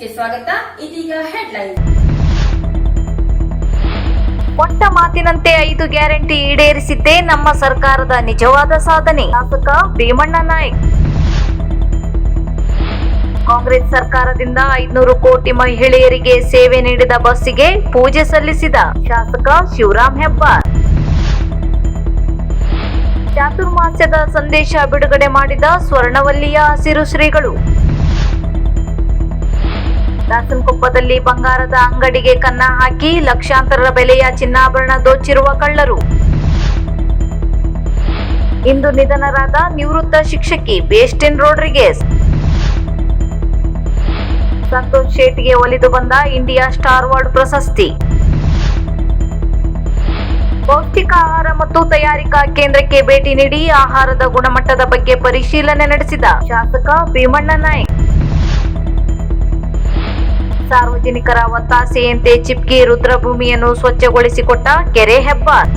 ನ್ಯೂಸ್ಗೆ ಸ್ವಾಗತ. ಇದೀಗ ಹೆಡ್ಲೈನ್. ಕೊಟ್ಟ ಮಾತಿನಂತೆ ಐದು ಗ್ಯಾರಂಟಿ ಈಡೇರಿಸಿದ್ದೇ ನಮ್ಮ ಸರ್ಕಾರದ ನಿಜವಾದ ಸಾಧನೆ. ಶಾಸಕ ಭೀಮಣ್ಣ ನಾಯಕ್. ಕಾಂಗ್ರೆಸ್ ಸರ್ಕಾರದಿಂದ ಐದುನೂರು ಕೋಟಿ ಮಹಿಳೆಯರಿಗೆ ಸೇವೆ ನೀಡಿದ ಬಸ್ಸಿಗೆ ಪೂಜೆ ಸಲ್ಲಿಸಿದ ಶಾಸಕ ಶಿವರಾಮ್ ಹೆಬ್ಬಾರ್. ಚಾತುರ್ಮಾಸ್ಯದ ಸಂದೇಶ ಬಿಡುಗಡೆ ಮಾಡಿದ ಸ್ವರ್ಣವಲ್ಲಿಯ ಹಸಿರು ಶ್ರೀಗಳು. ದಾಸನಕೊಪ್ಪದಲ್ಲಿ ಬಂಗಾರದ ಅಂಗಡಿಗೆ ಕನ್ನ ಹಾಕಿ ಲಕ್ಷಾಂತರ ಬೆಲೆಯ ಚಿನ್ನಾಭರಣ ದೋಚಿರುವ ಕಳ್ಳರು. ಇಂದು ನಿಧನರಾದ ನಿವೃತ್ತ ಶಿಕ್ಷಕಿ ಬೇಸ್ಟಿನ್ ರೋಡ್ರಿಗೇಸ್. ಸಂತೋಷ್ ಶೇಟ್ಗೆ ಒಲಿದು ಬಂದ ಇಂಡಿಯಾ ಸ್ಟಾರ್ ವಾರ್ಡ್ ಪ್ರಶಸ್ತಿ. ಪೌಷ್ಟಿಕ ಆಹಾರ ಮತ್ತು ತಯಾರಿಕಾ ಕೇಂದ್ರಕ್ಕೆ ಭೇಟಿ ನೀಡಿ ಆಹಾರದ ಗುಣಮಟ್ಟದ ಬಗ್ಗೆ ಪರಿಶೀಲನೆ ನಡೆಸಿದ ಶಾಸಕ ಭೀಮಣ್ಣ ನಾಯ್ಕ್. ಸಾರ್ವಜನಿಕರ ಒತ್ತಾಸೆಯಂತೆ ಚಿಪ್ಕಿ ರುದ್ರಭೂಮಿಯನ್ನು ಸ್ವಚ್ಛಗೊಳಿಸಿಕೊಟ್ಟ ಕೆರೆ ಹೆಬ್ಬಾರ್.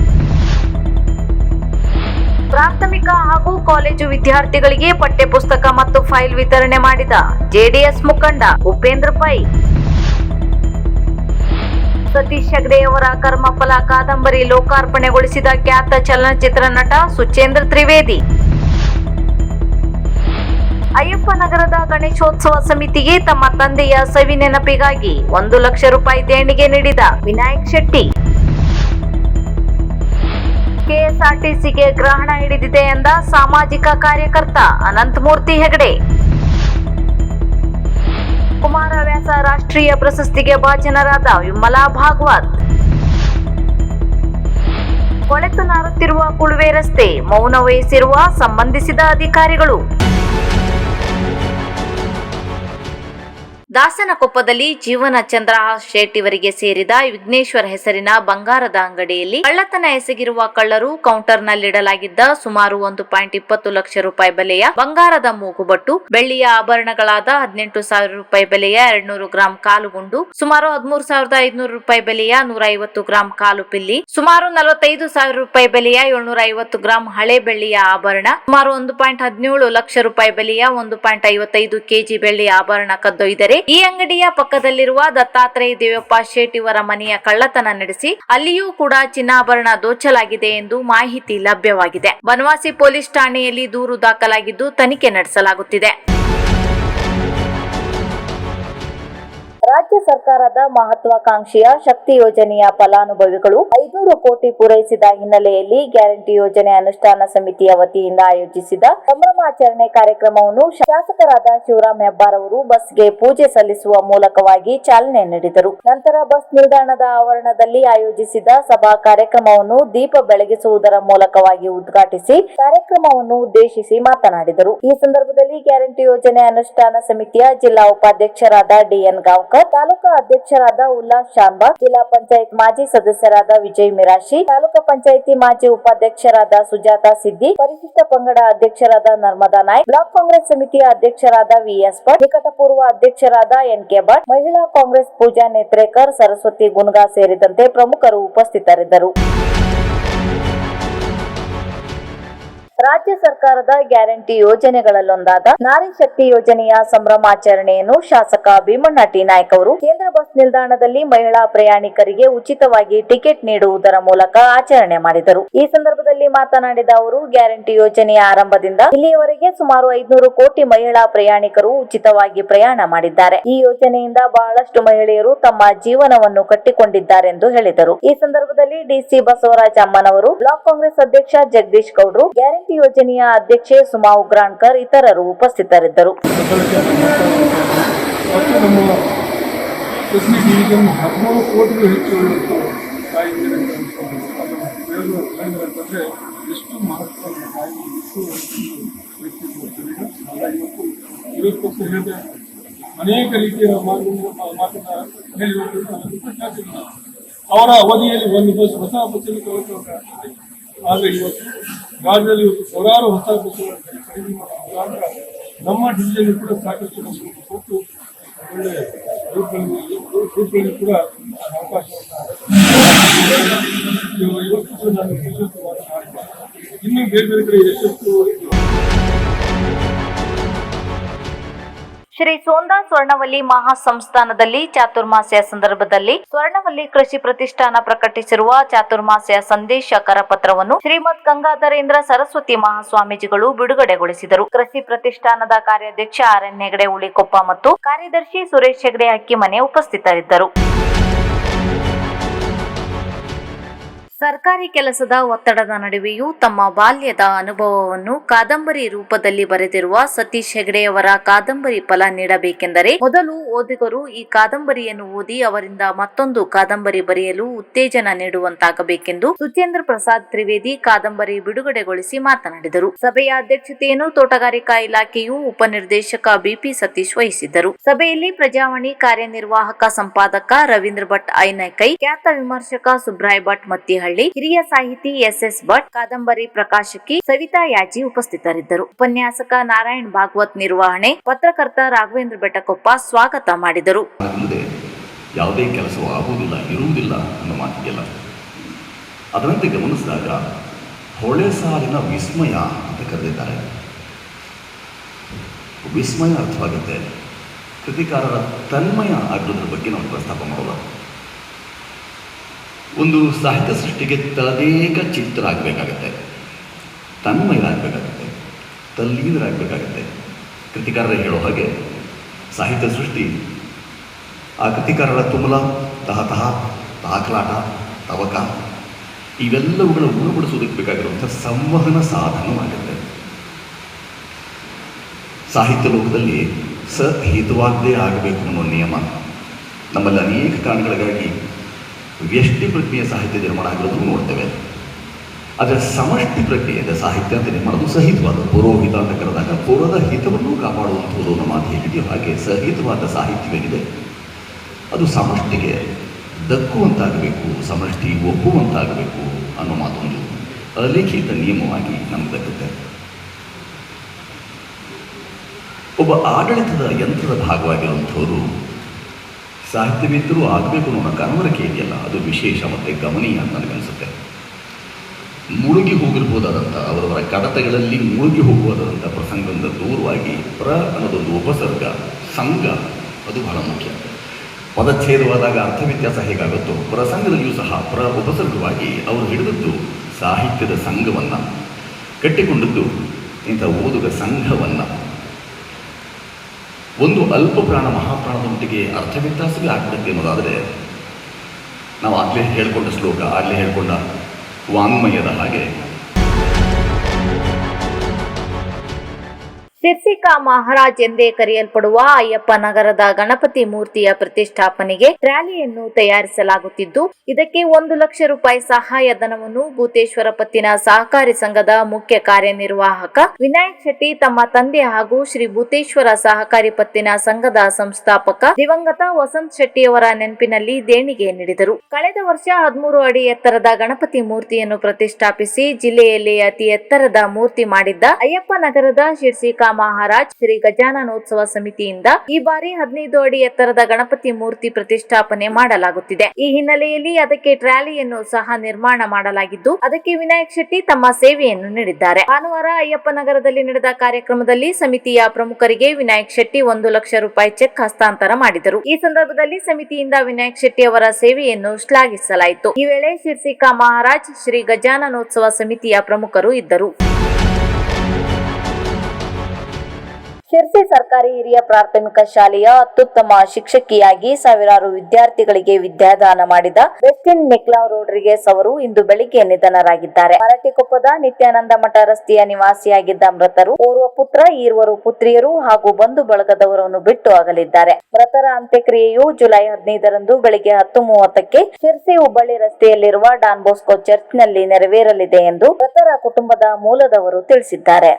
ಪ್ರಾಥಮಿಕ ಹಾಗೂ ಕಾಲೇಜು ವಿದ್ಯಾರ್ಥಿಗಳಿಗೆ ಪಠ್ಯಪುಸ್ತಕ ಮತ್ತು ಫೈಲ್ ವಿತರಣೆ ಮಾಡಿದ ಜೆಡಿಎಸ್ ಮುಖಂಡ ಉಪೇಂದ್ರ ಪೈ. ಸತೀಶ್ ಹೆಗ್ಡೆಯವರ ಕರ್ಮಫಲ ಕಾದಂಬರಿ ಲೋಕಾರ್ಪಣೆಗೊಳಿಸಿದ ಖ್ಯಾತ ಚಲನಚಿತ್ರ ನಟ ಸುಚೇಂದ್ರ ತ್ರಿವೇದಿ. ಅಯ್ಯಪ್ಪ ನಗರದ ಗಣೇಶೋತ್ಸವ ಸಮಿತಿಗೆ ತಮ್ಮ ತಂದೆಯ ಸವಿ ನೆನಪಿಗಾಗಿ ಒಂದು ಲಕ್ಷ ರೂಪಾಯಿ ದೇಣಿಗೆ ನೀಡಿದ ವಿನಾಯಕ್ ಶೆಟ್ಟಿ. ಕೆಎಸ್ಆರ್ಟಿಸಿಗೆ ಗ್ರಹಣ ಹಿಡಿದಿದೆ ಎಂದ ಸಾಮಾಜಿಕ ಕಾರ್ಯಕರ್ತ ಅನಂತಮೂರ್ತಿ ಹೆಗಡೆ. ಕುಮಾರವ್ಯಾಸ ರಾಷ್ಟ್ರೀಯ ಪ್ರಶಸ್ತಿಗೆ ಭಾಜನರಾದ ವಿಮಲಾ ಭಾಗವತ್. ಕೊಳೆತು ನಾರುತ್ತಿರುವ ಕುಳುವೆ ರಸ್ತೆ ಮೌನ ವಹಿಸಿರುವ ಸಂಬಂಧಿಸಿದ ಅಧಿಕಾರಿಗಳು. ದಾಸನಕೊಪ್ಪದಲ್ಲಿ ಜೀವನ ಚಂದ್ರ ಶೇಟ್ ಇವರಿಗೆ ಸೇರಿದ ವಿಘ್ನೇಶ್ವರ ಹೆಸರಿನ ಬಂಗಾರದ ಅಂಗಡಿಯಲ್ಲಿ ಕಳ್ಳತನ ಎಸಗಿರುವ ಕಳ್ಳರು ಕೌಂಟರ್ನಲ್ಲಿಡಲಾಗಿದ್ದ ಸುಮಾರು ಒಂದು ಪಾಯಿಂಟ್ ಇಪ್ಪತ್ತು ಲಕ್ಷ ರೂಪಾಯಿ ಬೆಲೆಯ ಬಂಗಾರದ ಮೂಗುಬಟ್ಟು, ಬೆಳ್ಳಿಯ ಆಭರಣಗಳಾದ ಹದಿನೆಂಟು ಸಾವಿರ ರೂಪಾಯಿ ಬೆಲೆಯ ಎರಡ್ನೂರು ಗ್ರಾಂ ಕಾಲುಗುಂಡು ಸುಮಾರು ಹದಿಮೂರು ಸಾವಿರದ ಐದುನೂರು ರೂಪಾಯಿ ಬೆಲೆಯ ನೂರ ಐವತ್ತು ಗ್ರಾಂ ಕಾಲು ಪಿಲ್ಲಿ, ಸುಮಾರು ನಲವತ್ತೈದು ಸಾವಿರ ರೂಪಾಯಿ ಬೆಲೆಯ ಏಳ್ನೂರ ಐವತ್ತು ಗ್ರಾಂ ಹಳೆ ಬೆಳ್ಳಿಯ ಆಭರಣ, ಸುಮಾರು ಒಂದು ಪಾಯಿಂಟ್ ಹದಿನೇಳು ಲಕ್ಷ ರೂಪಾಯಿ ಬೆಲೆಯ ಒಂದು ಪಾಯಿಂಟ್ ಐವತ್ತೈದು ಕೆಜಿ ಬೆಳ್ಳಿಯ ಆಭರಣ ಕದ್ದೊಯ್ದರೆ ಈ ಅಂಗಡಿಯ ಪಕ್ಕದಲ್ಲಿರುವ ದತ್ತಾತ್ರೇಯ ದೇವಪ್ಪ ಶೇಟ್ ಇವರ ಮನೆಯ ಕಳ್ಳತನ ನಡೆಸಿ ಅಲ್ಲಿಯೂ ಕೂಡ ಚಿನ್ನಾಭರಣ ದೋಚಲಾಗಿದೆ ಎಂದು ಮಾಹಿತಿ ಲಭ್ಯವಾಗಿದೆ. ಬನವಾಸಿ ಪೊಲೀಸ್ ಠಾಣೆಯಲ್ಲಿ ದೂರು ದಾಖಲಾಗಿದ್ದು ತನಿಖೆ ನಡೆಸಲಾಗುತ್ತಿದೆ. ರಾಜ್ಯ ಸರ್ಕಾರದ ಮಹತ್ವಾಕಾಂಕ್ಷೆಯ ಶಕ್ತಿ ಯೋಜನೆಯ ಫಲಾನುಭವಿಗಳು ಐನೂರು ಕೋಟಿ ಪೂರೈಸಿದ ಹಿನ್ನೆಲೆಯಲ್ಲಿ ಗ್ಯಾರಂಟಿ ಯೋಜನೆ ಅನುಷ್ಠಾನ ಸಮಿತಿಯ ವತಿಯಿಂದ ಆಯೋಜಿಸಿದ ಸಂಭ್ರಮಾಚರಣೆ ಕಾರ್ಯಕ್ರಮವನ್ನು ಶಾಸಕರಾದ ಶಿವರಾಮ್ ಹೆಬ್ಬಾರ್ ಅವರು ಬಸ್ಗೆ ಪೂಜೆ ಸಲ್ಲಿಸುವ ಮೂಲಕವಾಗಿ ಚಾಲನೆ ನೀಡಿದರು. ನಂತರ ಬಸ್ ನಿಲ್ದಾಣದ ಆವರಣದಲ್ಲಿ ಆಯೋಜಿಸಿದ ಸಭಾ ಕಾರ್ಯಕ್ರಮವನ್ನು ದೀಪ ಬೆಳಗಿಸುವುದರ ಮೂಲಕವಾಗಿ ಉದ್ಘಾಟಿಸಿ ಕಾರ್ಯಕ್ರಮವನ್ನು ಉದ್ದೇಶಿಸಿ ಮಾತನಾಡಿದರು. ಈ ಸಂದರ್ಭದಲ್ಲಿ ಗ್ಯಾರಂಟಿ ಯೋಜನೆ ಅನುಷ್ಠಾನ ಸಮಿತಿಯ ಜಿಲ್ಲಾ ಉಪಾಧ್ಯಕ್ಷರಾದ ಡಿಎನ್ ಗಾಂವ್ಕರ್ ತಾಲೂಕಾ ಅಧ್ಯಕ್ಷರಾದ ಉಲ್ಲಾಸ್ ಶಾನ್ಬಾಗ್ ಜಿಲ್ಲಾ ಪಂಚಾಯತ್ ಮಾಜಿ ಸದಸ್ಯರಾದ ವಿಜಯ್ ಮಿರಾಶಿ, ತಾಲೂಕಾ ಪಂಚಾಯಿತಿ ಮಾಜಿ ಉಪಾಧ್ಯಕ್ಷರಾದ ಸುಜಾತ ಸಿದ್ದಿ, ಪರಿಶಿಷ್ಟ ಪಂಗಡ ಅಧ್ಯಕ್ಷರಾದ ನರ್ಮದಾ ನಾಯ್ಕ್, ಬ್ಲಾಕ್ ಕಾಂಗ್ರೆಸ್ ಸಮಿತಿಯ ಅಧ್ಯಕ್ಷರಾದ ವಿಎಸ್ ಭಟ್, ನಿಕಟಪೂರ್ವ ಅಧ್ಯಕ್ಷರಾದ ಎನ್ ಕೆ ಭಟ್, ಮಹಿಳಾ ಕಾಂಗ್ರೆಸ್ ಪೂಜಾ ನೇತ್ರೇಕರ್, ಸರಸ್ವತಿ ಗುನ್ಗಾ ಸೇರಿದಂತೆ ಪ್ರಮುಖರು ಉಪಸ್ಥಿತರಿದ್ದರು. ರಾಜ್ಯ ಸರ್ಕಾರದ ಗ್ಯಾರಂಟಿ ಯೋಜನೆಗಳಲ್ಲೊಂದಾದ ನಾರಿ ಶಕ್ತಿ ಯೋಜನೆಯ ಸಂಭ್ರಮಾಚರಣೆಯನ್ನು ಶಾಸಕ ಭೀಮಣ್ಣ ಟಿ ನಾಯಕ್ ಅವರು ಕೇಂದ್ರ ಬಸ್ ನಿಲ್ದಾಣದಲ್ಲಿ ಮಹಿಳಾ ಪ್ರಯಾಣಿಕರಿಗೆ ಉಚಿತವಾಗಿ ಟಿಕೆಟ್ ನೀಡುವುದರ ಮೂಲಕ ಆಚರಣೆ ಮಾಡಿದರು. ಈ ಸಂದರ್ಭದಲ್ಲಿ ಮಾತನಾಡಿದ ಅವರು, ಗ್ಯಾರಂಟಿ ಯೋಜನೆಯ ಆರಂಭದಿಂದ ಇಲ್ಲಿಯವರೆಗೆ ಸುಮಾರು ಐದುನೂರು ಕೋಟಿ ಮಹಿಳಾ ಪ್ರಯಾಣಿಕರು ಉಚಿತವಾಗಿ ಪ್ರಯಾಣ ಮಾಡಿದ್ದಾರೆ. ಈ ಯೋಜನೆಯಿಂದ ಬಹಳಷ್ಟು ಮಹಿಳೆಯರು ತಮ್ಮ ಜೀವನವನ್ನು ಕಟ್ಟಿಕೊಂಡಿದ್ದಾರೆಂದು ಹೇಳಿದರು. ಈ ಸಂದರ್ಭದಲ್ಲಿ ಡಿಸಿ ಬಸವರಾಜ ಅಮ್ಮನವರು, ಬ್ಲಾಕ್ ಕಾಂಗ್ರೆಸ್ ಅಧ್ಯಕ್ಷ ಜಗದೀಶ್ ಗೌಡ್ರು, ಗ್ಯಾರಂಟಿ ಯೋಜನೆಯ ಅಧ್ಯಕ್ಷೆ ಸುಮಾ ಉಗ್ರಾಣ್ಕರ್ ಇತರರು ಉಪಸ್ಥಿತರಿದ್ದರು ಎಷ್ಟು ಮಹತ್ವ ಹೇಳಿದೆ ಅನೇಕ ರೀತಿಯ ಮಾತನ್ನ. ಅವರ ಅವಧಿಯಲ್ಲಿ ಒಂದು ಬಸ್ ಹೊಸ ಬಸ್ಸನ್ನು ಆದರೆ ಇವತ್ತು ರಾಜ್ಯದಲ್ಲಿ ಇವತ್ತು ಸಾವಿರಾರು ಹೊಸ ಬಸ್ಸುಗಳನ್ನು ಖರೀದಿ ಮುಖಾಂತರ ನಮ್ಮ ಜಿಲ್ಲೆಯಲ್ಲಿ ಕೂಡ ಸಾಕಷ್ಟು ನಮಗೆ ಕೊಟ್ಟು ಒಳ್ಳೆ ರೂಪದಲ್ಲಿ ರೂಪದಲ್ಲಿ ಕೂಡ ಅವಕಾಶವನ್ನು ಇವತ್ತು ನಾನು ಇನ್ನೂ ಬೇರೆ ಬೇರೆ ಕಡೆ ಯಶಸ್ಸು ಶ್ರೀ ಸೋಂದಾ ಸ್ವರ್ಣವಲ್ಲಿ ಮಹಾಸಂಸ್ಥಾನದಲ್ಲಿ ಚಾತುರ್ಮಾಸ್ಯ ಸಂದರ್ಭದಲ್ಲಿ ಸ್ವರ್ಣವಲ್ಲಿ ಕೃಷಿ ಪ್ರತಿಷ್ಠಾನ ಪ್ರಕಟಿಸಿರುವ ಚಾತುರ್ಮಾಸ್ಯ ಸಂದೇಶ ಕರಪತ್ರವನ್ನು ಶ್ರೀಮದ್ ಗಂಗಾಧರೇಂದ್ರ ಸರಸ್ವತಿ ಮಹಾಸ್ವಾಮೀಜಿಗಳು ಬಿಡುಗಡೆಗೊಳಿಸಿದರು. ಕೃಷಿ ಪ್ರತಿಷ್ಠಾನದ ಕಾರ್ಯಾಧ್ಯಕ್ಷ ಆರ್ ಎನ್ ಹೆಗಡೆ ಉಳಿಕೊಪ್ಪ ಮತ್ತು ಕಾರ್ಯದರ್ಶಿ ಸುರೇಶ್ ಹೆಗಡೆ ಅಕ್ಕಿಮನೆ ಉಪಸ್ಥಿತರಿದ್ದರು. ಸರ್ಕಾರಿ ಕೆಲಸದ ಒತ್ತಡದ ನಡುವೆಯೂ ತಮ್ಮ ಬಾಲ್ಯದ ಅನುಭವವನ್ನು ಕಾದಂಬರಿ ರೂಪದಲ್ಲಿ ಬರೆದಿರುವ ಸತೀಶ್ ಹೆಗಡೆಯವರ ಕಾದಂಬರಿ ಫಲ ನೀಡಬೇಕೆಂದರೆ ಮೊದಲು ಓದುಗರು ಈ ಕಾದಂಬರಿಯನ್ನು ಓದಿ ಅವರಿಂದ ಮತ್ತೊಂದು ಕಾದಂಬರಿ ಬರೆಯಲು ಉತ್ತೇಜನ ನೀಡುವಂತಾಗಬೇಕೆಂದು ಸುಚೇಂದ್ರ ಪ್ರಸಾದ್ ತ್ರಿವೇದಿ ಕಾದಂಬರಿ ಬಿಡುಗಡೆಗೊಳಿಸಿ ಮಾತನಾಡಿದರು. ಸಭೆಯ ಅಧ್ಯಕ್ಷತೆಯನ್ನು ತೋಟಗಾರಿಕಾ ಇಲಾಖೆಯು ಉಪನಿರ್ದೇಶಕ ಬಿಪಿ ಸತೀಶ್ ವಹಿಸಿದ್ದರು. ಸಭೆಯಲ್ಲಿ ಪ್ರಜಾವಾಣಿ ಕಾರ್ಯನಿರ್ವಾಹಕ ಸಂಪಾದಕ ರವೀಂದ್ರ ಭಟ್ ಐನಕೈ, ಖ್ಯಾತ ವಿಮರ್ಶಕ ಸುಬ್ರಾಯ್ ಭಟ್ ಮತ್ತಿಹಳ್ಳಿ ಹಿರಿಯ ಸಾಹಿತಿ ಎಸ್ ಎಸ್ ಭಟ್, ಕಾದಂಬರಿ ಪ್ರಕಾಶಕಿ ಸವಿತಾ ಯಾಜಿ ಉಪಸ್ಥಿತರಿದ್ದರು. ಉಪನ್ಯಾಸಕ ನಾರಾಯಣ್ ಭಾಗವತ್ ನಿರ್ವಹಣೆ, ಪತ್ರಕರ್ತ ರಾಘವೇಂದ್ರ ಬೆಟ್ಟಕೊಪ್ಪ ಸ್ವಾಗತ ಮಾಡಿದರು. ಯಾವುದೇ ಕೆಲಸವೂ ಆಗುವುದಿಲ್ಲ, ಇರುವುದಿಲ್ಲ ಅನ್ನೋ ಮಾತಿಗೆಲ್ಲ. ಅದರಂತೆ ಗಮನಿಸಿದಾಗ ಹೊಳೆ ಸಾಲಿನ ವಿಸ್ಮಯ ಅಂತ ಕರೆದಿದ್ದಾರೆ. ವಿಸ್ಮಯ ಅರ್ಥವಾಗುತ್ತೆ, ಕೃತಿಕಾರರ ತನ್ಮಯ ಆಗೋದ್ರ ಬಗ್ಗೆ ನಾವು ಪ್ರಸ್ತಾಪ ಮಾಡೋದು. ಒಂದು ಸಾಹಿತ್ಯ ಸೃಷ್ಟಿಗೆ ತದೇಕ ಚಿತ್ರ ಆಗಬೇಕಾಗತ್ತೆ ತನ್ಮಯರಾಗಬೇಕಾಗತ್ತೆ. ತಲ್ಲೀನರಾಗಬೇಕಾಗತ್ತೆ. ಕೃತಿಕಾರರು ಹೇಳೋ ಹಾಗೆ ಸಾಹಿತ್ಯ ಸೃಷ್ಟಿ ಆ ಕೃತಿಕಾರರ ತುಮಲ ತಹತಃ ತಾಕಲಾಟ, ತವಕ ಇವೆಲ್ಲವುಗಳ ಉಣಬಡಿಸೋದಕ್ಕೆ ಬೇಕಾಗಿರುವಂಥ ಸಂವಹನ ಸಾಧನವಾಗುತ್ತೆ ಸಾಹಿತ್ಯ ಲೋಕದಲ್ಲಿ ಸಹಿತವಾಗದೇ ಆಗಬೇಕು ಅನ್ನೋ ನಿಯಮ ನಮ್ಮಲ್ಲಿ ಅನೇಕ ಕಾರಣಗಳಿಗಾಗಿ ವ್ಯಷ್ಟಿ ಪ್ರಜ್ಞೆಯ ಸಾಹಿತ್ಯ ನಿರ್ಮಾಣ ಆಗಿರೋದು ನೋಡ್ತೇವೆ. ಆದರೆ ಸಮಷ್ಟಿ ಪ್ರಜ್ಞೆಯಿಂದ ಸಾಹಿತ್ಯ ಅಂತ ನಿರ್ಮಾಣದು ಸಹಿತವಾದ, ಪುರೋಹಿತ ಅಂತ ಕರೆದಾಗ ಪುರದ ಹಿತವನ್ನು ಕಾಪಾಡುವಂಥದ್ದು ನಮ್ಮ ಮಾತು ಹೇಗಿದೆಯೋ ಹಾಗೆ ಸಹಿತವಾದ ಸಾಹಿತ್ಯವೇನಿದೆ? ಅದು ಸಮಷ್ಟಿಗೆ ದಕ್ಕುವಂತಾಗಬೇಕು ಸಮಷ್ಟಿ ಒಪ್ಪುವಂತಾಗಬೇಕು ಅನ್ನೋ ಮಾತೊಂದು ಅಲೇಖಿತ ನಿಯಮವಾಗಿ ನಮ್ಗೆ ದಕ್ಕುತ್ತೆ ಒಬ್ಬ ಆಡಳಿತದ ಯಂತ್ರದ ಭಾಗವಾಗಿರುವಂಥವರು ಸಾಹಿತ್ಯವೇತ್ತರು ಆಗಬೇಕು ಅನ್ನೋ ಕನವರಿಕೆ ಇದೆಯಲ್ಲ, ಅದು ವಿಶೇಷ ಮತ್ತು ಗಮನೀಯ ಅಂತ ನನಗನ್ಸುತ್ತೆ ಮುಳುಗಿ ಹೋಗಿರ್ಬೋದಾದಂಥ ಅವರವರ ಕಡತಗಳಲ್ಲಿ ಮುಳುಗಿ ಹೋಗುವುದಾದಂಥ ಪ್ರಸಂಗದಿಂದ ದೂರವಾಗಿ ಪ್ರ ಅನ್ನೋದೊಂದು ಉಪಸರ್ಗ, ಸಂಘ, ಅದು ಬಹಳ ಮುಖ್ಯ. ಪದಚ್ಛೇದವಾದಾಗ ಅರ್ಥ ವ್ಯತ್ಯಾಸ ಹೇಗಾಗುತ್ತೋ ಪ್ರಸಂಗದಲ್ಲಿಯೂ ಸಹ ಪ್ರ ಉಪಸರ್ಗವಾಗಿ ಅವರು ಹಿಡಿದದ್ದು ಸಾಹಿತ್ಯದ ಸಂಘವನ್ನು, ಕಟ್ಟಿಕೊಂಡದ್ದು ಇಂಥ ಓದುಗ ಸಂಘವನ್ನು. ಒಂದು ಅಲ್ಪ ಪ್ರಾಣ ಮಹಾಪ್ರಾಣದೊಂದಿಗೆ ಅರ್ಥ ವ್ಯತ್ಯಾಸವೇ ಆಗ್ಬಿಡುತ್ತೆ ಅನ್ನೋದಾದರೆ ನಾವು ಆಗಲೇ ಹೇಳ್ಕೊಂಡ ಶ್ಲೋಕ, ಆಗಲೇ ಹೇಳ್ಕೊಂಡ ವಾಂಗ್ಮಯದ ಹಾಗೆ ಶಿರ್ಸಿಕಾ ಮಹಾರಾಜ್ ಎಂದೇ ಕರೆಯಲ್ಪಡುವ ಅಯ್ಯಪ್ಪ ನಗರದ ಗಣಪತಿ ಮೂರ್ತಿಯ ಪ್ರತಿಷ್ಠಾಪನೆಗೆ ರ್ಯಾಲಿಯನ್ನು ತಯಾರಿಸಲಾಗುತ್ತಿದ್ದು, ಇದಕ್ಕೆ ಒಂದು ಲಕ್ಷ ರೂಪಾಯಿ ಸಹಾಯಧನವನ್ನು ಭೂತೇಶ್ವರ ಪತ್ತಿನ ಸಹಕಾರಿ ಸಂಘದ ಮುಖ್ಯ ಕಾರ್ಯನಿರ್ವಾಹಕ ವಿನಾಯಕ್ ಶೆಟ್ಟಿ, ತಮ್ಮ ತಂದೆ ಹಾಗೂ ಶ್ರೀ ಭೂತೇಶ್ವರ ಸಹಕಾರಿ ಪತ್ತಿನ ಸಂಘದ ಸಂಸ್ಥಾಪಕ ದಿವಂಗತ ವಸಂತ್ ಶೆಟ್ಟಿಯವರ ನೆನಪಿನಲ್ಲಿ ದೇಣಿಗೆ ನೀಡಿದರು. ಕಳೆದ ವರ್ಷ ಹದಿಮೂರು ಅಡಿ ಎತ್ತರದ ಗಣಪತಿ ಮೂರ್ತಿಯನ್ನು ಪ್ರತಿಷ್ಠಾಪಿಸಿ ಜಿಲ್ಲೆಯಲ್ಲಿ ಅತಿ ಎತ್ತರದ ಮೂರ್ತಿ ಮಾಡಿದ್ದ ಅಯ್ಯಪ್ಪ ನಗರದ ಶಿರ್ಸಿಕಾ ಮಹಾರಾಜ್ ಶ್ರೀ ಗಜಾನನೋತ್ಸವ ಸಮಿತಿಯಿಂದ ಈ ಬಾರಿ ಹದಿನೈದು ಅಡಿ ಎತ್ತರದ ಗಣಪತಿ ಮೂರ್ತಿ ಪ್ರತಿಷ್ಠಾಪನೆ ಮಾಡಲಾಗುತ್ತಿದೆ. ಈ ಹಿನ್ನೆಲೆಯಲ್ಲಿ ಅದಕ್ಕೆ ಟ್ರಾಲಿಯನ್ನು ಸಹ ನಿರ್ಮಾಣ ಮಾಡಲಾಗಿದ್ದು, ಅದಕ್ಕೆ ವಿನಾಯಕ್ ಶೆಟ್ಟಿ ತಮ್ಮ ಸೇವೆಯನ್ನು ನೀಡಿದ್ದಾರೆ. ಭಾನುವಾರ ಅಯ್ಯಪ್ಪ ನಗರದಲ್ಲಿ ನಡೆದ ಕಾರ್ಯಕ್ರಮದಲ್ಲಿ ಸಮಿತಿಯ ಪ್ರಮುಖರಿಗೆ ವಿನಾಯಕ್ ಶೆಟ್ಟಿ ಒಂದು ಲಕ್ಷ ರೂಪಾಯಿ ಚೆಕ್ ಹಸ್ತಾಂತರ ಮಾಡಿದರು. ಈ ಸಂದರ್ಭದಲ್ಲಿ ಸಮಿತಿಯಿಂದ ವಿನಾಯಕ್ ಶೆಟ್ಟಿ ಅವರ ಸೇವೆಯನ್ನು ಶ್ಲಾಘಿಸಲಾಯಿತು. ಈ ವೇಳೆ ಶಿರ್ಸಿಕಾ ಮಹಾರಾಜ್ ಶ್ರೀ ಗಜಾನನೋತ್ಸವ ಸಮಿತಿಯ ಪ್ರಮುಖರು ಇದ್ದರು. ಶಿರ್ಸಿ ಸರ್ಕಾರಿ ಹಿರಿಯ ಪ್ರಾಥಮಿಕ ಶಾಲೆಯ ಅತ್ಯುತ್ತಮ ಶಿಕ್ಷಕಿಯಾಗಿ ಸಾವಿರಾರು ವಿದ್ಯಾರ್ಥಿಗಳಿಗೆ ವಿದ್ಯಾದಾನ ಮಾಡಿದ ವೆಸ್ಟಿನ್ ನಿಕ್ಲಾ ರೋಡ್ರಿಗೇಸ್ ಅವರು ಇಂದು ಬೆಳಿಗ್ಗೆ ನಿಧನರಾಗಿದ್ದಾರೆ. ಮರಟಿಕೊಪ್ಪದ ನಿತ್ಯಾನಂದ ಮಠ ರಸ್ತೆಯ ನಿವಾಸಿಯಾಗಿದ್ದ ಮೃತರು ಓರ್ವ ಪುತ್ರ ಈರ್ವರು ಪುತ್ರಿಯರು ಹಾಗೂ ಬಂಧು ಬಳಗದವರನ್ನು ಬಿಟ್ಟು ಅಗಲಿದ್ದಾರೆ. ಮೃತರ ಅಂತ್ಯಕ್ರಿಯೆಯು ಜುಲೈ ಹದಿನೈದರಂದು ಬೆಳಿಗ್ಗೆ ಹತ್ತು ಮೂವತ್ತಕ್ಕೆ ಶಿರ್ಸಿ ಹುಬ್ಬಳ್ಳಿ ರಸ್ತೆಯಲ್ಲಿರುವ ಡಾನ್ ಬೋಸ್ಕೋ ಚರ್ಚ್ನಲ್ಲಿ ನೆರವೇರಲಿದೆ ಎಂದು ಮೃತರ ಕುಟುಂಬದ ಮೂಲದವರು ತಿಳಿಸಿದ್ದಾರೆ.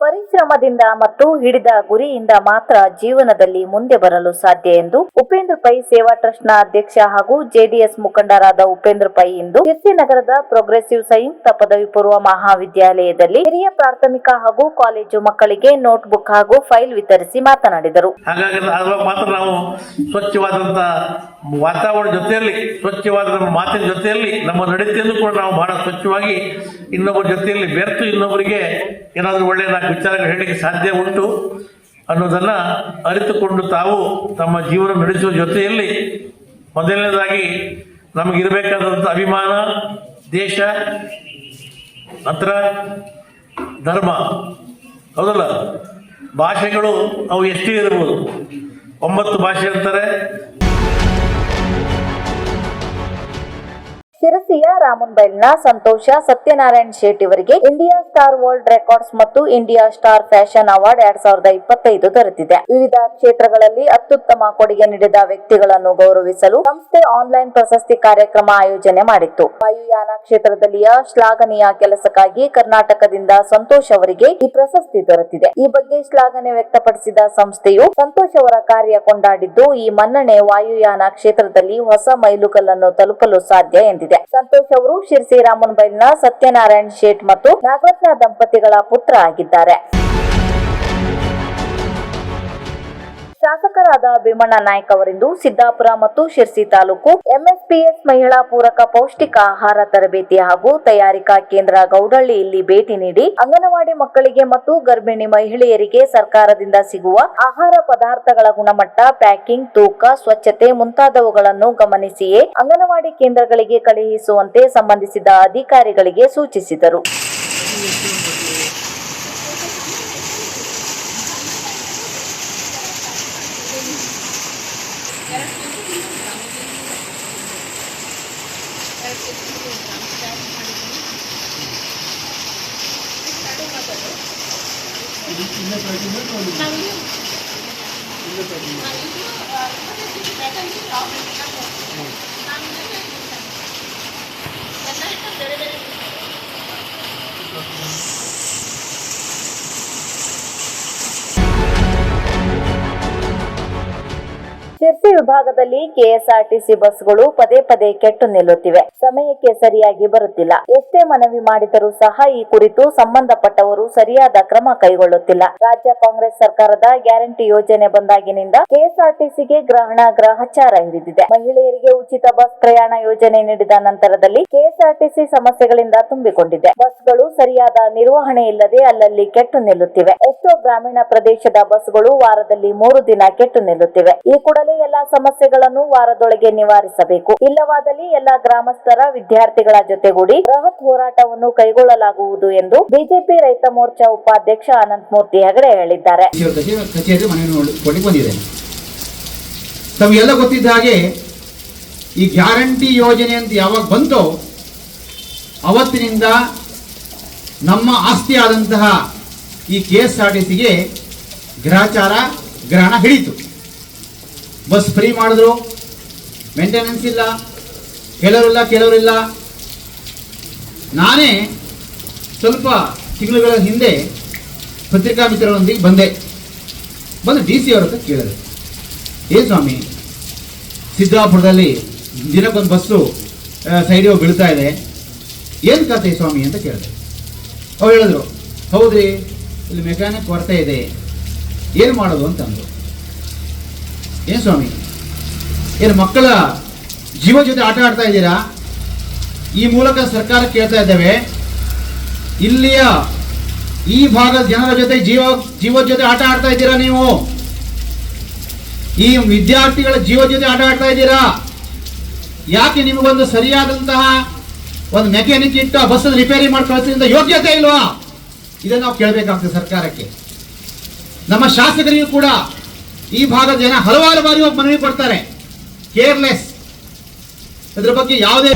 ಪರಿಶ್ರಮದಿಂದ ಮತ್ತು ಹಿಡಿದ ಗುರಿಯಿಂದ ಮಾತ್ರ ಜೀವನದಲ್ಲಿ ಮುಂದೆ ಬರಲು ಸಾಧ್ಯ ಎಂದು ಉಪೇಂದ್ರ ಪೈ ಸೇವಾ ಟ್ರಸ್ಟ್ನ ಅಧ್ಯಕ್ಷ ಹಾಗೂ ಜೆಡಿಎಸ್ ಮುಖಂಡರಾದ ಉಪೇಂದ್ರ ಪೈ ಇಂದು ನಗರದ ಪ್ರೋಗ್ರೆಸಿವ್ ಸಂಯುಕ್ತ ಪದವಿ ಪೂರ್ವ ಮಹಾವಿದ್ಯಾಲಯದಲ್ಲಿ ಹಿರಿಯ ಪ್ರಾಥಮಿಕ ಹಾಗೂ ಕಾಲೇಜು ಮಕ್ಕಳಿಗೆ ನೋಟ್ಬುಕ್ ಹಾಗೂ ಫೈಲ್ ವಿತರಿಸಿ ಮಾತನಾಡಿದರು. ಹಾಗಾಗಿ ಮಾತ್ರ ನಾವು ಸ್ವಚ್ಛವಾದಂಥ ವಾತಾವರಣ ಜೊತೆಯಲ್ಲಿ, ಸ್ವಚ್ಛವಾದ ನಮ್ಮ ಮಾತಿನ ಜೊತೆಯಲ್ಲಿ, ನಮ್ಮ ನಡತೆಯನ್ನು ಕೂಡ ನಾವು ಬಹಳ ಸ್ವಚ್ಛವಾಗಿ ಇನ್ನೊಬ್ಬರ ಜೊತೆಯಲ್ಲಿ ಬೆರೆತು ಇನ್ನೊಬ್ಬರಿಗೆ ಏನಾದರೂ ಒಳ್ಳೆಯ ನಾಲ್ಕು ವಿಚಾರಗಳು ಹೇಳಲಿಕ್ಕೆ ಸಾಧ್ಯ ಉಂಟು ಅನ್ನೋದನ್ನು ಅರಿತುಕೊಂಡು ತಾವು ತಮ್ಮ ಜೀವನ ನಡೆಸುವ ಜೊತೆಯಲ್ಲಿ ಮೊದಲನೇದಾಗಿ ನಮಗಿರಬೇಕಾದಂಥ ಅಭಿಮಾನ, ದೇಶ, ನಂತರ ಧರ್ಮ. ಹೌದಲ್ಲ? ಭಾಷೆಗಳು ಅವು ಎಷ್ಟೇ ಇರಬಹುದು ಒಂಬತ್ತು ಭಾಷೆ ಅಂತಾರೆ ಶಿರಸಿಯ ರಾಮನ್ಬೈಲ್ನ ಸಂತೋಷ ಸತ್ಯನಾರಾಯಣ್ ಶೇಟ್ ಇವರಿಗೆ ಇಂಡಿಯಾ ಸ್ಟಾರ್ ವರ್ಲ್ಡ್ ರೆಕಾರ್ಡ್ಸ್ ಮತ್ತು ಇಂಡಿಯಾ ಸ್ಟಾರ್ ಫ್ಯಾಷನ್ ಅವಾರ್ಡ್ ಎರಡ್ ಸಾವಿರದ ಇಪ್ಪತ್ತೈದು ದೊರೆತಿದೆ. ವಿವಿಧ ಕ್ಷೇತ್ರಗಳಲ್ಲಿ ಅತ್ಯುತ್ತಮ ಕೊಡುಗೆ ನೀಡಿದ ವ್ಯಕ್ತಿಗಳನ್ನು ಗೌರವಿಸಲು ಸಂಸ್ಥೆ ಆನ್ಲೈನ್ ಪ್ರಶಸ್ತಿ ಕಾರ್ಯಕ್ರಮ ಆಯೋಜನೆ ಮಾಡಿತ್ತು. ವಾಯುಯಾನ ಕ್ಷೇತ್ರದಲ್ಲಿಯ ಶ್ಲಾಘನೀಯ ಕೆಲಸಕ್ಕಾಗಿ ಕರ್ನಾಟಕದಿಂದ ಸಂತೋಷ್ ಅವರಿಗೆ ಈ ಪ್ರಶಸ್ತಿ ದೊರೆತಿದೆ. ಈ ಬಗ್ಗೆ ಶ್ಲಾಘನೆ ವ್ಯಕ್ತಪಡಿಸಿದ ಸಂಸ್ಥೆಯು ಸಂತೋಷ್ ಅವರ ಕಾರ್ಯ ಕೊಂಡಾಡಿದ್ದು, ಈ ಮನ್ನಣೆ ವಾಯುಯಾನ ಕ್ಷೇತ್ರದಲ್ಲಿ ಹೊಸ ಮೈಲುಗಲ್ಲನ್ನು ತಲುಪಲು ಸಾಧ್ಯ ಎಂದಿದೆ. ಸಂತೋಷ್ ಅವರು ಶಿರ್ಸಿ ರಾಮನ್ಬೈಲ್ನ ಸತ್ಯನಾರಾಯಣ್ ಶೇಟ್ ಮತ್ತು ನಾಗರತ್ನ ದಂಪತಿಗಳ ಪುತ್ರ ಆಗಿದ್ದಾರೆ. ಶಾಸಕರಾದ ಭೀಮಣ್ಣ ನಾಯ್ಕ ಅವರಿಂದು ಸಿದ್ದಾಪುರ ಮತ್ತು ಶಿರ್ಸಿ ತಾಲೂಕು ಎಂಎಸ್ಪಿಎಸ್ ಮಹಿಳಾ ಪೂರಕ ಪೌಷ್ಟಿಕ ಆಹಾರ ತರಬೇತಿ ಹಾಗೂ ತಯಾರಿಕಾ ಕೇಂದ್ರ ಗೌಡಳ್ಳಿಯಲ್ಲಿ ಭೇಟಿ ನೀಡಿ ಅಂಗನವಾಡಿ ಮಕ್ಕಳಿಗೆ ಮತ್ತು ಗರ್ಭಿಣಿ ಮಹಿಳೆಯರಿಗೆ ಸರ್ಕಾರದಿಂದ ಸಿಗುವ ಆಹಾರ ಪದಾರ್ಥಗಳ ಗುಣಮಟ್ಟ, ಪ್ಯಾಕಿಂಗ್, ತೂಕ, ಸ್ವಚ್ಛತೆ ಮುಂತಾದವುಗಳನ್ನು ಗಮನಿಸಿಯೇ ಅಂಗನವಾಡಿ ಕೇಂದ್ರಗಳಿಗೆ ಕಳುಹಿಸುವಂತೆ ಸಂಬಂಧಿಸಿದ ಅಧಿಕಾರಿಗಳಿಗೆ ಸೂಚಿಸಿದರು. ಶಿರ್ಸಿ ವಿಭಾಗದಲ್ಲಿ ಕೆಎಸ್ಆರ್ಟಿಸಿ ಬಸ್ಗಳು ಪದೇ ಪದೇ ಕೆಟ್ಟು ನಿಲ್ಲುತ್ತಿವೆ. ಸಮಯಕ್ಕೆ ಸರಿಯಾಗಿ ಬರುತ್ತಿಲ್ಲ. ಎಷ್ಟೇ ಮನವಿ ಮಾಡಿದರೂ ಸಹ ಈ ಕುರಿತು ಸಂಬಂಧಪಟ್ಟವರು ಸರಿಯಾದ ಕ್ರಮ ಕೈಗೊಳ್ಳುತ್ತಿಲ್ಲ. ರಾಜ್ಯ ಕಾಂಗ್ರೆಸ್ ಸರ್ಕಾರದ ಗ್ಯಾರಂಟಿ ಯೋಜನೆ ಬಂದಾಗಿನಿಂದ ಕೆಎಸ್ಆರ್ಟಿಸಿಗೆ ಗ್ರಹಣ ಗ್ರಹಚಾರ ಹಿಡಿದಿದೆ. ಮಹಿಳೆಯರಿಗೆ ಉಚಿತ ಬಸ್ ಪ್ರಯಾಣ ಯೋಜನೆ ನೀಡಿದ ನಂತರದಲ್ಲಿ ಕೆಎಸ್ಆರ್ಟಿಸಿ ಸಮಸ್ಯೆಗಳಿಂದ ತುಂಬಿಕೊಂಡಿದೆ. ಬಸ್ಗಳು ಸರಿಯಾದ ನಿರ್ವಹಣೆ ಇಲ್ಲದೆ ಅಲ್ಲಲ್ಲಿ ಕೆಟ್ಟು ನಿಲ್ಲುತ್ತಿವೆ. ಎಷ್ಟೋ ಗ್ರಾಮೀಣ ಪ್ರದೇಶದ ಬಸ್ಗಳು ವಾರದಲ್ಲಿ ಮೂರು ದಿನ ಕೆಟ್ಟು ನಿಲ್ಲುತ್ತಿವೆ. ಈ ಕೂಡಲೇ ಎಲ್ಲಾ ಸಮಸ್ಯೆಗಳನ್ನು ವಾರದೊಳಗೆ ನಿವಾರಿಸಬೇಕು. ಇಲ್ಲವಾದಲ್ಲಿ ಎಲ್ಲ ಗ್ರಾಮಸ್ಥರ ವಿದ್ಯಾರ್ಥಿಗಳ ಜೊತೆಗೂಡಿ ಬೃಹತ್ ಹೋರಾಟವನ್ನು ಕೈಗೊಳ್ಳಲಾಗುವುದು ಎಂದು ಬಿಜೆಪಿ ರೈತ ಮೋರ್ಚಾ ಉಪಾಧ್ಯಕ್ಷ ಅನಂತಮೂರ್ತಿ ಹೆಗಡೆ ಹೇಳಿದ್ದಾರೆ. ತಮಗೆಲ್ಲ ಗೊತ್ತಿದ್ದ ಹಾಗೆ ಈ ಗ್ಯಾರಂಟಿ ಯೋಜನೆ ಅಂತ ಯಾವಾಗ ಬಂತೋ ಅವತ್ತಿನಿಂದ ನಮ್ಮ ಆಸ್ತಿ ಆದಂತಹ ಈ ಕೆ ಎಸ್ ಆರ್ ಟಿ ಸಿಗೆ ಗ್ರಹಚಾರ ಗ್ರಹಣ ಹಿಡಿತು ಬಸ್ ಫ್ರೀ ಮಾಡಿದ್ರು. ಮೇಂಟೆನೆನ್ಸ್ ಇಲ್ಲ. ಕೆಲವರಿಲ್ಲ ಕೆಲವರಿಲ್ಲ. ನಾನೇ ಸ್ವಲ್ಪ ತಿಂಗಳುಗಳ ಹಿಂದೆ ಪತ್ರಿಕಾ ಮಿತ್ರರೊಂದಿಗೆ ಬಂದೆ. ಬಂದು ಡಿ ಸಿ ಅವ್ರ ಹತ್ರ ಕೇಳಿದೆ. ಏ ಸ್ವಾಮಿ ಸಿದ್ದಾಪುರದಲ್ಲಿ ದಿನಕ್ಕೊಂದು ಬಸ್ಸು ಸೈಡಿಗೆ ಹೋಗಿ ಬೀಳ್ತಾ ಇದೆ. ಏನು ಕತೆ ಸ್ವಾಮಿ ಅಂತ ಕೇಳಿದೆ. ಅವ್ರು ಹೇಳಿದ್ರು, ಹೌದ್ರಿ, ಇಲ್ಲಿ ಮೆಕ್ಯಾನಿಕ್ ಕೊರತೆ ಇದೆ. ಏನು ಮಾಡೋದು ಅಂತ ಅಂದರು. ಏನು ಸ್ವಾಮಿ? ಏನು ಮಕ್ಕಳ ಜೀವ ಜೊತೆ ಆಟ ಆಡ್ತಾ ಇದ್ದೀರಾ? ಈ ಮೂಲಕ ಸರ್ಕಾರ ಕೇಳ್ತಾ ಇದ್ದೇವೆ. ಇಲ್ಲಿಯ ಈ ಭಾಗದ ಜನರ ಜೊತೆ ಜೀವ ಜೀವ ಜೊತೆ ಆಟ ಆಡ್ತಾ ಇದ್ದೀರಾ ನೀವು? ಈ ವಿದ್ಯಾರ್ಥಿಗಳ ಜೀವ ಜೊತೆ ಆಟ ಆಡ್ತಾ ಇದ್ದೀರಾ? ಯಾಕೆ ನಿಮಗೊಂದು ಸರಿಯಾದಂತಹ ಒಂದು ಮೆಕ್ಯಾನಿಕ್ ಇಟ್ಟು ಆ ಬಸ್ ರಿಪೇರಿ ಮಾಡಿ ಕಳಿಸೋದ್ರಿಂದ ಯೋಗ್ಯತೆ ಇಲ್ವಾ? ಇದನ್ನು ನಾವು ಕೇಳಬೇಕಾಗ್ತದೆ ಸರ್ಕಾರಕ್ಕೆ. ನಮ್ಮ ಶಾಸಕರಿಗೂ ಕೂಡ ಈ ಭಾಗದ ಜನ ಹಲವಾರು ಬಾರಿ ಮನವಿ ಕೊಡ್ತಾರೆ. ಕೇರ್ಲೆಸ್ ಅದ್ರ ಬಗ್ಗೆ ಯಾವುದೇ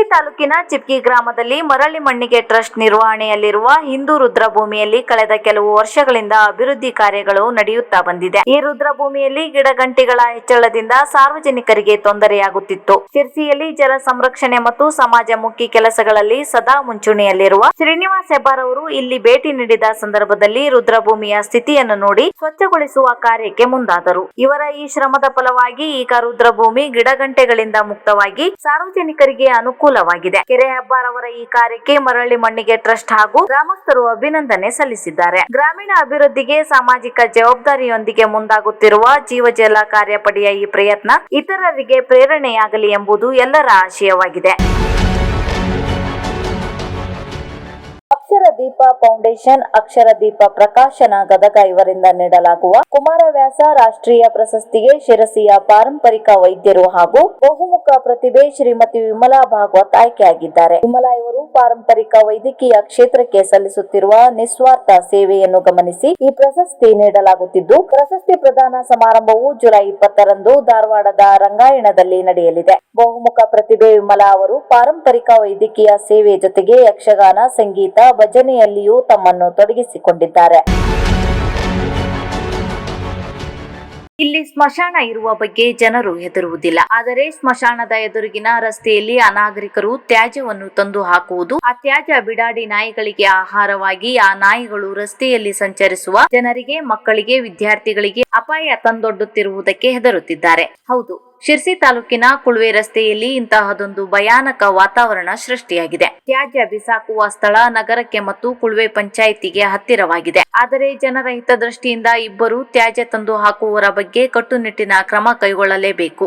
ಶಿರ್ಸಿ ತಾಲೂಕಿನ ಚಿಪ್ಕಿ ಗ್ರಾಮದಲ್ಲಿ ಮರಳಿ ಮಣ್ಣಿಗೆ ಟ್ರಸ್ಟ್ ನಿರ್ವಹಣೆಯಲ್ಲಿರುವ ಹಿಂದೂ ರುದ್ರಭೂಮಿಯಲ್ಲಿ ಕಳೆದ ಕೆಲವು ವರ್ಷಗಳಿಂದ ಅಭಿವೃದ್ಧಿ ಕಾರ್ಯಗಳು ನಡೆಯುತ್ತಾ ಬಂದಿದೆ. ಈ ರುದ್ರಭೂಮಿಯಲ್ಲಿ ಗಿಡಗಂಟಿಗಳ ಹೆಚ್ಚಳದಿಂದ ಸಾರ್ವಜನಿಕರಿಗೆ ತೊಂದರೆಯಾಗುತ್ತಿತ್ತು. ಸಿರ್ಸಿಯಲ್ಲಿ ಜಲ ಸಂರಕ್ಷಣೆ ಮತ್ತು ಸಮಾಜಮುಖಿ ಕೆಲಸಗಳಲ್ಲಿ ಸದಾ ಮುಂಚೂಣಿಯಲ್ಲಿರುವ ಶ್ರೀನಿವಾಸ್ ಹೆಬ್ಬಾರ್ ಅವರು ಇಲ್ಲಿ ಭೇಟಿ ನೀಡಿದ ಸಂದರ್ಭದಲ್ಲಿ ರುದ್ರಭೂಮಿಯ ಸ್ಥಿತಿಯನ್ನು ನೋಡಿ ಸ್ವಚ್ಛಗೊಳಿಸುವ ಕಾರ್ಯಕ್ಕೆ ಮುಂದಾದರು. ಇವರ ಈ ಶ್ರಮದ ಫಲವಾಗಿ ಈಗ ರುದ್ರಭೂಮಿ ಗಿಡಗಂಟೆಗಳಿಂದ ಮುಕ್ತವಾಗಿ ಸಾರ್ವಜನಿಕರಿಗೆ ಅನುಕೂಲವಾಗಿದೆ. ಕೆರೆ ಹೆಬ್ಬಾರ್ ಈ ಕಾರ್ಯಕ್ಕೆ ಮರಳಿ ಮಣ್ಣಿಗೆ ಟ್ರಸ್ಟ್ ಹಾಗೂ ಗ್ರಾಮಸ್ಥರು ಅಭಿನಂದನೆ ಸಲ್ಲಿಸಿದ್ದಾರೆ. ಗ್ರಾಮೀಣ ಅಭಿವೃದ್ಧಿಗೆ ಸಾಮಾಜಿಕ ಜವಾಬ್ದಾರಿಯೊಂದಿಗೆ ಮುಂದಾಗುತ್ತಿರುವ ಜೀವಜಲ ಕಾರ್ಯಪಡೆಯ ಈ ಪ್ರಯತ್ನ ಇತರರಿಗೆ ಪ್ರೇರಣೆಯಾಗಲಿ ಎಂಬುದು ಎಲ್ಲರ ಆಶಯವಾಗಿದೆ. ದೀಪ ಫೌಂಡೇಶನ್, ಅಕ್ಷರ ದೀಪ ಪ್ರಕಾಶನ ಗದಗ ಇವರಿಂದ ನೀಡಲಾಗುವ ಕುಮಾರವ್ಯಾಸ ರಾಷ್ಟ್ರೀಯ ಪ್ರಶಸ್ತಿಗೆ ಶಿರಸಿಯ ಪಾರಂಪರಿಕ ವೈದ್ಯರು ಹಾಗೂ ಬಹುಮುಖ ಪ್ರತಿಭೆ ಶ್ರೀಮತಿ ವಿಮಲಾ ಭಾಗವತ್ ಆಯ್ಕೆಯಾಗಿದ್ದಾರೆ. ವಿಮಲಾ ಇವರು ಪಾರಂಪರಿಕ ವೈದ್ಯಕೀಯ ಕ್ಷೇತ್ರಕ್ಕೆ ಸಲ್ಲಿಸುತ್ತಿರುವ ನಿಸ್ವಾರ್ಥ ಸೇವೆಯನ್ನು ಗಮನಿಸಿ ಈ ಪ್ರಶಸ್ತಿ ನೀಡಲಾಗುತ್ತಿದ್ದು, ಪ್ರಶಸ್ತಿ ಪ್ರದಾನ ಸಮಾರಂಭವು ಜುಲೈ ಇಪ್ಪತ್ತರಂದು ಧಾರವಾಡದ ರಂಗಾಯಣದಲ್ಲಿ ನಡೆಯಲಿದೆ. ಬಹುಮುಖ ಪ್ರತಿಭೆ ವಿಮಲಾ ಅವರು ಪಾರಂಪರಿಕ ವೈದ್ಯಕೀಯ ಸೇವೆ ಜೊತೆಗೆ ಯಕ್ಷಗಾನ, ಸಂಗೀತ ಭಜನೆಯಲ್ಲಿಯೂ ತಮ್ಮನ್ನು ತೊಡಗಿಸಿಕೊಂಡಿದ್ದಾರೆ. ಇಲ್ಲಿ ಸ್ಮಶಾನ ಇರುವ ಬಗ್ಗೆ ಜನರು ಹೆದರುವುದಿಲ್ಲ. ಆದರೆ ಸ್ಮಶಾನದ ಎದುರಿಗಿನ ರಸ್ತೆಯಲ್ಲಿ ಅನಾಗರಿಕರು ತ್ಯಾಜ್ಯವನ್ನು ತಂದು ಹಾಕುವುದು, ಆ ತ್ಯಾಜ್ಯ ಬಿಡಾಡಿ ನಾಯಿಗಳಿಗೆ ಆಹಾರವಾಗಿ ಆ ನಾಯಿಗಳು ರಸ್ತೆಯಲ್ಲಿ ಸಂಚರಿಸುವ ಜನರಿಗೆ, ಮಕ್ಕಳಿಗೆ, ವಿದ್ಯಾರ್ಥಿಗಳಿಗೆ ಅಪಾಯ ತಂದೊಡ್ಡುತ್ತಿರುವುದಕ್ಕೆ ಹೆದರುತ್ತಿದ್ದಾರೆ. ಹೌದು ಶಿರ್ಸಿ ತಾಲೂಕಿನ ಕುಳುವೆ ರಸ್ತೆಯಲ್ಲಿ ಇಂತಹದೊಂದು ಭಯಾನಕ ವಾತಾವರಣ ಸೃಷ್ಟಿಯಾಗಿದೆ. ತ್ಯಾಜ್ಯ ಬಿಸಾಕುವ ಸ್ಥಳ ನಗರಕ್ಕೆ ಮತ್ತು ಕುಳುವೆ ಪಂಚಾಯಿತಿಗೆ ಹತ್ತಿರವಾಗಿದೆ. ಆದರೆ ಜನರ ಹಿತದೃಷ್ಟಿಯಿಂದ ಇಬ್ಬರು ತ್ಯಾಜ್ಯ ತಂದು ಹಾಕುವವರ ಬಗ್ಗೆ ಕಟ್ಟುನಿಟ್ಟಿನ ಕ್ರಮ ಕೈಗೊಳ್ಳಲೇಬೇಕು.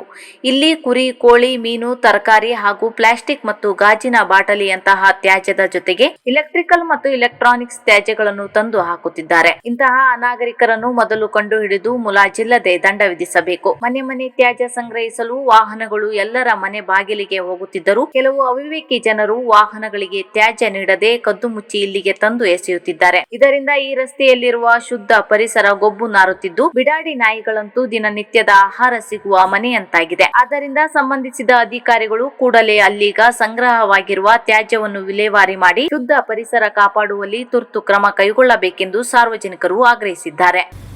ಇಲ್ಲಿ ಕುರಿ, ಕೋಳಿ, ಮೀನು, ತರಕಾರಿ ಹಾಗೂ ಪ್ಲಾಸ್ಟಿಕ್ ಮತ್ತು ಗಾಜಿನ ಬಾಟಲಿಯಂತಹ ತ್ಯಾಜ್ಯದ ಜೊತೆಗೆ ಇಲೆಕ್ಟ್ರಿಕಲ್ ಮತ್ತು ಇಲೆಕ್ಟ್ರಾನಿಕ್ಸ್ ತ್ಯಾಜ್ಯಗಳನ್ನು ತಂದು ಹಾಕುತ್ತಿದ್ದಾರೆ. ಇಂತಹ ಅನಾಗರಿಕರನ್ನು ಮೊದಲು ಕಂಡುಹಿಡಿದು ಮುಲಾಜಿಲ್ಲದೆ ದಂಡ ವಿಧಿಸಬೇಕು. ಮನೆ ಮನೆ ತ್ಯಾಜ್ಯ ಸಂಗ್ರಹಿಸಲು ವಾಹನಗಳು ಎಲ್ಲರ ಮನೆ ಬಾಗಿಲಿಗೆ ಹೋಗುತ್ತಿದ್ದರು ಕೆಲವು ಅವಿವೇಕಿ ಜನರು ವಾಹನಗಳಿಗೆ ತ್ಯಾಜ್ಯ ನೀಡದೆ ಕದ್ದು ಮುಚ್ಚಿ ಇಲ್ಲಿಗೆ ತಂದು ಎಸೆಯುತ್ತಿದ್ದಾರೆ. ಇದರಿಂದ ಈ ರಸ್ತೆಯಲ್ಲಿರುವ ಶುದ್ಧ ಪರಿಸರ ಗೊಬ್ಬು ನಾರುತ್ತಿದ್ದು ಬಿಡಾಡಿ ನಾಯಿಗಳಂತೂ ದಿನನಿತ್ಯದ ಆಹಾರ ಸಿಗುವ ಮನೆಯಂತಾಗಿದೆ. ಆದ್ದರಿಂದ ಸಂಬಂಧಿಸಿದ ಅಧಿಕಾರಿಗಳು ಕೂಡಲೇ ಅಲ್ಲಿಗ ಸಂಗ್ರಹವಾಗಿರುವ ತ್ಯಾಜ್ಯವನ್ನು ವಿಲೇವಾರಿ ಮಾಡಿ ಶುದ್ಧ ಪರಿಸರ ಕಾಪಾಡುವಲ್ಲಿ ತುರ್ತು ಕ್ರಮ ಕೈಗೊಳ್ಳಬೇಕೆಂದು ಸಾರ್ವಜನಿಕರು ಆಗ್ರಹಿಸಿದ್ದಾರೆ.